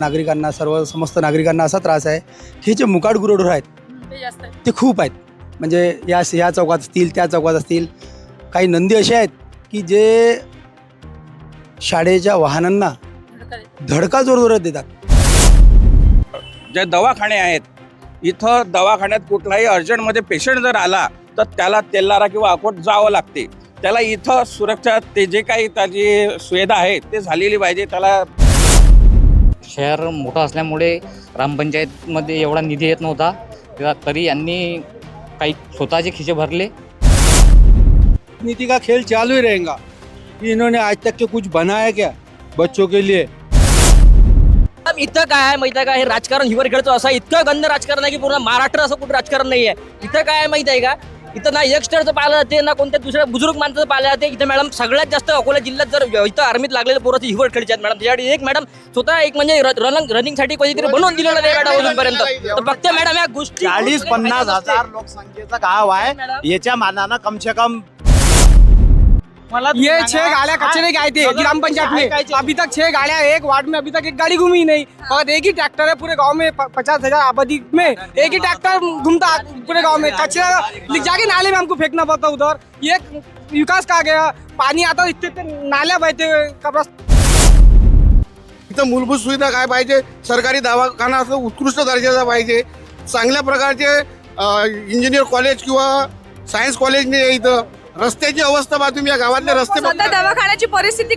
नागरिकांना सर्व समस्त नागरिकांना असा त्रास आहे. हे जे मुकाट गुरडोर आहेत ते जास्त आहे. ते खूप आहेत. म्हणजे या या चौकात असतील त्या चौकात असतील काही नंदी असे आहेत की जे शाळेच्या वाहनांना धडका जोरजोरात देतात. जे दवाखाने आहेत इथं दवाखान्यात कुठलाही अर्जंटमध्ये पेशंट जर आला तर त्याला तेलारा किंवा अकोट जावं लागते. त्याला इथं सुरक्षा ते जे काही त्याची सुविधा आहे ते झालेली पाहिजे. त्याला शहर मोठं असल्यामुळे ग्रामपंचायतमध्ये एवढा निधी येत नव्हता. तेव्हा तरी यांनी काही स्वतःचे खिसे भरले. नीति का खेल चालू ही रहेगा? कि इन्होंने आज तक के कुछ बनाया क्या बच्चों के लिए? इथं काय आहे माहिती आहे का हे राजकारण हिवर खेळतो असं इतकं गंद राजकारण आहे की पूर्ण महाराष्ट्र असं कुठं राजकारण नाही आहे इथं काय आहे माहिती आहे का। इथं ना यंगस्टरचं पाहिलं जाते ना कोणत्या दुसऱ्या बुजुर्ग माणसाचं पाहिलं जाते इथं मॅडम सगळ्यात जास्त अकोला जिल्ह्यात जर इथं आर्मीत लागलेले पोरं हिवर खेळचे आहेत मॅडम. त्यासाठी एक मॅडम स्वतः एक म्हणजे रनिंग रनिंगसाठी कधीतरी बनवून दिलेलं नाही मॅडम अजूनपर्यंत. तर फक्त मॅडम या गोष्टी चाळीस पन्नास हजार लोकसंख्येचं गाव आहे. याच्या मानानं कम ये छह गाड़ियाँ कचरे की आई थी ग्राम पंचायत में। अभी तक छह गाड़ियाँ एक वार्ड में अभी तक एक गाड़ी घूमी नहीं। और एक ही ट्रैक्टर है पूरे गाँव में पचास हज़ार आबादी में। एक ही ट्रैक्टर घूमता पूरे गाँव में। कचरा जाके नाले में हमको फेंकना पड़ता उधर। ये विकास कहा गया? पानी आता इतने इतने नाले बहते हुए कब्रस्त इथं मूलभूत सुविधा काय पाहिजे? सरकारी दवाखाना असं उत्कृष्ट दर्जाचा पाहिजे. चांगल्या प्रकारचे इंजिनियर कॉलेज किंवा सायन्स कॉलेज नाही इथं. रस्त्याची अवस्था पहा तुम्ही या गावातले रस्ते सध्या. दवाखान्याची परिस्थिती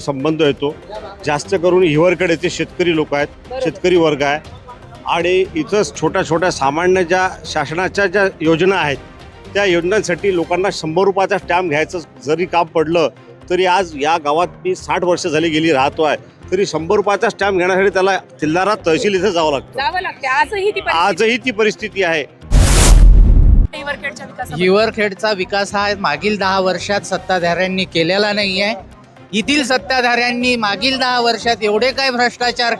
संबंध येतो. जास्त करून हिवरकडे ते शेतकरी लोक आहेत. शेतकरी वर्ग आहे. आणि इथं छोट्या छोट्या सामान्य ज्या शासनाच्या ज्या योजना आहेत त्या योजनांसाठी लोकांना शंभर रुपयाचा स्टॅम्प घ्यायचं जरी काम पडलं तरी आज या गावात मी साठ वर्ष झाली गेली राहतो आहे. तरी शंभर रुपयाचा स्टॅम्प घेण्यासाठी त्याला तिल्दारा तहसील इथं जावं लागतं. जावं लागते. आजही ती परिस्थिती आजही ती परिस्थिती आहे. हिवरखेडचा विकास हा मागील दहा वर्षात सत्ताधाऱ्यांनी केलेला नाही आहे येथील सत्ताधाऱ्यांनी मागील दहा वर्षात एवढे काय भ्रष्टाचार